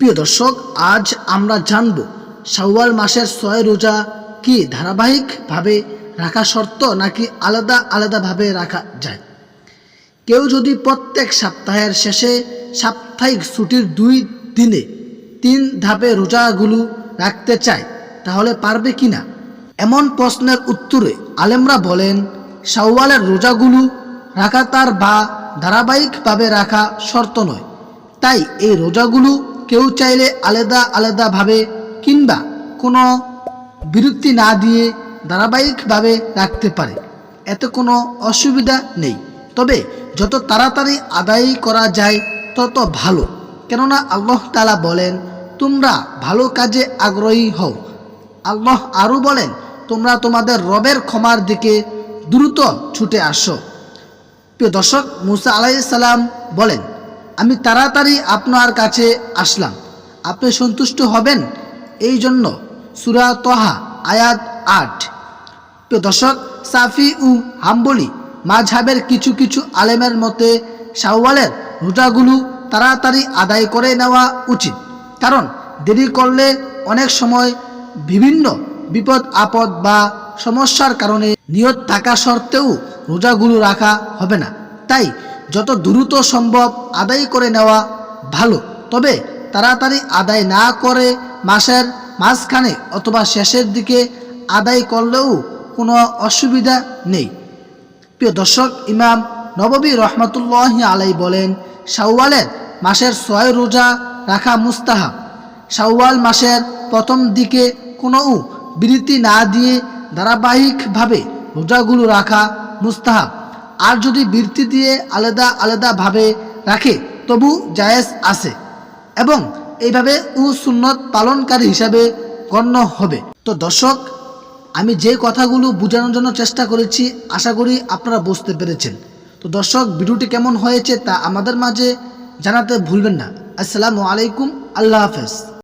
প্রিয় দর্শক, আজ আমরা জানব শাওয়াল মাসের ছয় রোজা কি ধারাবাহিকভাবে রাখা শর্ত নাকি আলাদা আলাদাভাবে রাখা যায়? কেউ যদি প্রত্যেক সপ্তাহের শেষে সাপ্তাহিক ছুটির দুই দিনে তিন ধাপে রোজাগুলো রাখতে চায়, তাহলে পারবে কি না? এমন প্রশ্নের উত্তরে আলেমরা বলেন, শাওয়ালের রোজাগুলো রাখাতার বা ধারাবাহিকভাবে রাখা শর্ত নয়। তাই এই রোজাগুলো কেউ চাইলে আলাদা আলাদাভাবে কিংবা কোনো বিরক্তি না দিয়ে ধারাবাহিকভাবে রাখতে পারে। এতে কোনো অসুবিধা নেই। তবে যত তাড়াতাড়ি আদায় করা যায়, তত ভালো। কেননা আল্লাহ তালা বলেন, তোমরা ভালো কাজে আগ্রহী হও। আল্লাহ আরও বলেন, তোমরা তোমাদের রবের ক্ষমার দিকে দ্রুত ছুটে আসো। প্রিয় দর্শক, মুসা আলাইসাল্লাম বলেন আমি তাড়াতাড়ি আপনার কাছে আসলাম। আপনি সন্তুষ্ট হবেন? এই জন্য সুরা তহা, আয়াত আট। দর্শক, সাফি উ হাম্বলি মাঝহাবের কিছু কিছু আলেমের মতে শাওয়ালের রোজাগুলো তাড়াতাড়ি আদায় করে নেওয়া উচিত। কারণ দেরি করলে অনেক সময় বিভিন্ন বিপদ, আপদ বা সমস্যার কারণে নিয়ত থাকা সত্ত্বেও রোজাগুলো রাখা হবে না। তাই যত দ্রুত সম্ভব আদায় করে নেওয়া ভালো। তবে তাড়াতাড়ি আদায় না করে মাসের মাঝখানে অথবা শেষের দিকে আদায় করলেও কোনো অসুবিধা নেই। প্রিয় দর্শক, ইমাম নববী রহমতুল্লাহ আলাই বলেন, শাওয়ালের মাসের ছয় রোজা রাখা মুস্তাহাব। শাওয়াল মাসের প্রথম দিকে কোনো বিরতি না দিয়ে ধারাবাহিকভাবে রোজাগুলো রাখা মুস্তাহাব। আর যদি বৃত্তি দিয়ে আলাদা আলাদাভাবে রাখে, তবু জায়েজ আছে এবং এইভাবে উ সুন্নত পালনকারী হিসাবে গণ্য হবে। তো দর্শক, আমি যে কথাগুলো বোঝানোর জন্য চেষ্টা করেছি, আশা করি আপনারা বুঝতে পেরেছেন। তো দর্শক, ভিডিওটি কেমন হয়েছে তা আমাদের মাঝে জানাতে ভুলবেন না। আসসালামু আলাইকুম, আল্লাহ হাফেজ।